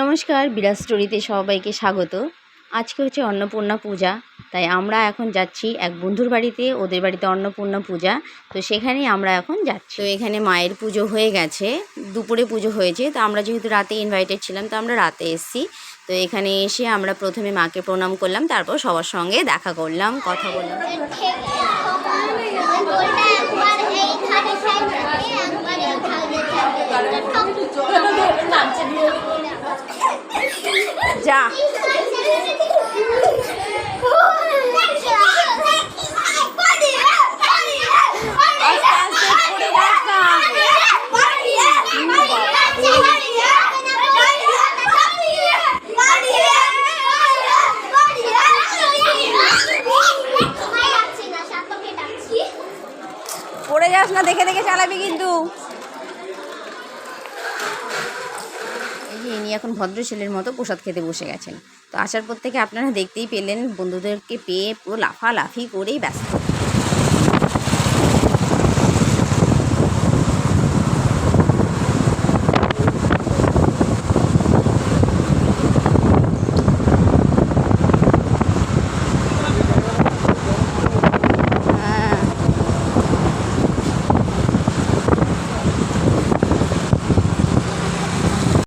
নমস্কার, বিরাজ স্টোরিতে সবাইকে স্বাগত। আজকে হচ্ছে অন্নপূর্ণা পূজা, তাই আমরা এখন যাচ্ছি এক বন্ধুর বাড়িতে, ওদের বাড়িতে অন্নপূর্ণা পূজা, তো সেখানেই আমরা এখন যাচ্ছি। তো এখানে মায়ের পুজো হয়ে গেছে, দুপুরে পুজো হয়েছে, তো আমরা যেহেতু রাতে ইনভাইটেড ছিলাম, তো আমরা রাতে এসেছি। তো এখানে এসে আমরা প্রথমে মাকে প্রণাম করলাম, তারপর সবার সঙ্গে দেখা করলাম, কথা বললাম। যা। পড়ে যাস না দেখে দেখে চালাবি কিন্তু এখন ভদ্র ছেলের মতো প্রসাদ খেতে বসে গেছেন। তো আসার পর থেকে আপনারা দেখতেই পেলেন, বন্ধুদেরকে পেয়ে পুরো লাফালাফি করেই ব্যস্ত।